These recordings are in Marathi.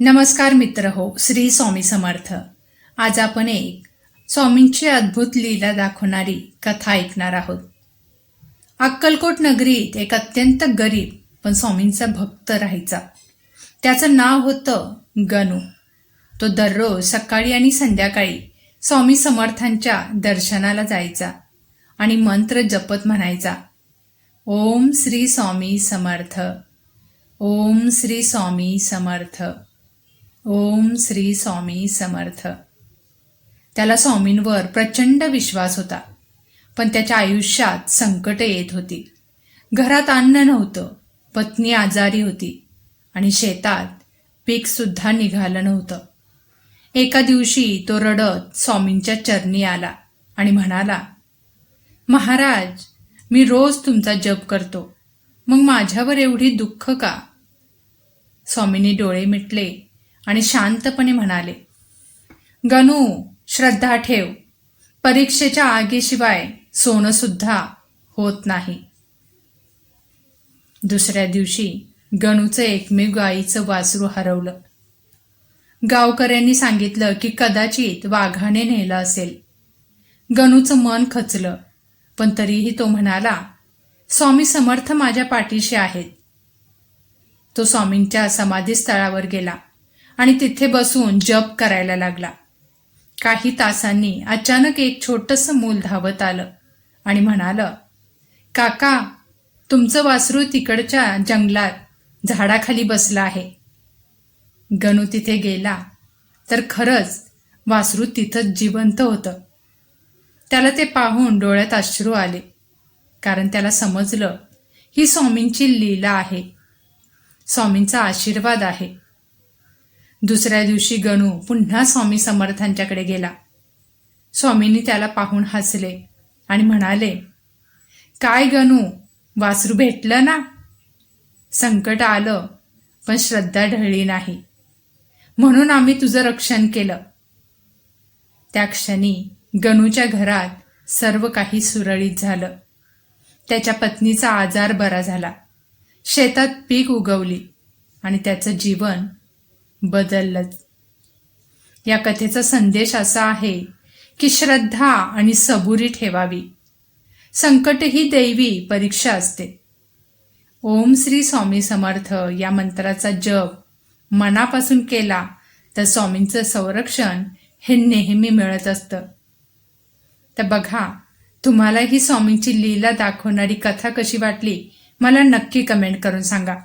नमस्कार मित्र हो श्री स्वामी समर्थ. आज आपण एक स्वामींची अद्भुत लीला दाखवणारी कथा ऐकणार आहोत. अक्कलकोट नगरीत एक अत्यंत गरीब पण स्वामींचा भक्त राहायचा. त्याचं नाव होतं गणू. तो दररोज सकाळी आणि संध्याकाळी स्वामी समर्थांच्या दर्शनाला जायचा आणि मंत्र जपत म्हणायचा. ओम श्री स्वामी समर्थ. ओम श्री स्वामी समर्थ. ओम श्री स्वामी समर्थ. त्याला स्वामींवर प्रचंड विश्वास होता पण त्याच्या आयुष्यात संकट येत होती. घरात अन्न नव्हतं पत्नी आजारी होती आणि शेतात पीकसुद्धा निघालं नव्हतं. एका दिवशी तो रडत स्वामींच्या चरणी आला आणि म्हणाला महाराज मी रोज तुमचा जप करतो. मग माझ्यावर एवढी दुःख का? स्वामींनी डोळे मिटले आणि शांतपणे म्हणाले गणू श्रद्धा ठेव. परीक्षेच्या आगीशिवाय सोनं सुद्धा होत नाही. दुसऱ्या दिवशी गणूचं एकमेव गाईचं वासरू हरवलं. गावकऱ्यांनी सांगितलं की कदाचित वाघाने नेलं असेल. गणूचं मन खचलं पण तरीही तो म्हणाला स्वामी समर्थ माझ्या पाठीशी आहेत. तो स्वामींच्या समाधीस्थळावर गेला. आणि तिथे बसून जप करायला लागला. काही तासांनी अचानक एक छोटंसं मूल धावत आलं आणि म्हणालं काका तुमचं वासरू तिकडच्या जंगलात झाडाखाली बसलं आहे. गणू तिथे गेला. तर खरंच वासरू तिथंच जिवंत होतं. त्याला ते पाहून डोळ्यात अश्रू आले कारण त्याला समजलं ही स्वामींची लीला आहे. स्वामींचा आशीर्वाद आहे. दुसऱ्या दिवशी गणू पुन्हा स्वामी समर्थांच्याकडे गेला. स्वामींनी त्याला पाहून हसले आणि म्हणाले काय गणू वासरू भेटलं ना? संकट आलं पण श्रद्धा ढळली नाही. म्हणून आम्ही तुझं रक्षण केलं. त्या क्षणी गणूच्या घरात सर्व काही सुरळीत झालं. त्याच्या पत्नीचा आजार बरा झाला. शेतात पीक उगवली आणि त्याचं जीवन बदललंच. या कथेचा संदेश असा आहे की श्रद्धा आणि सबुरी ठेवावी. संकट ही दैवी परीक्षा असते. ओम श्री स्वामी समर्थ या मंत्राचा जप मनापासून केला तर स्वामींचं संरक्षण हे नेहमी मिळत असतं. तर बघा तुम्हाला ही स्वामींची लीला दाखवणारी कथा कशी वाटली मला नक्की कमेंट करून सांगा.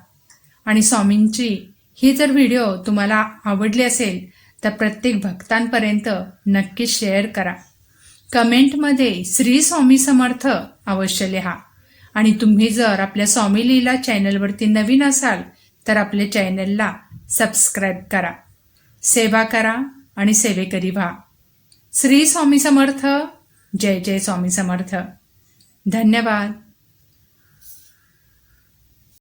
आणि स्वामींची ही जर व्हिडिओ तुम्हाला आवडली असेल तर प्रत्येक भक्तांपर्यंत नक्की शेअर करा. कमेंटमध्ये श्री स्वामी समर्थ अवश्य लिहा. आणि तुम्ही जर आपल्या स्वामी लीला चॅनलवरती नवीन असाल तर आपल्या चॅनलला सबस्क्राईब करा. सेवा करा आणि सेवेकरी व्हा. श्री स्वामी समर्थ जय जय स्वामी समर्थ. धन्यवाद.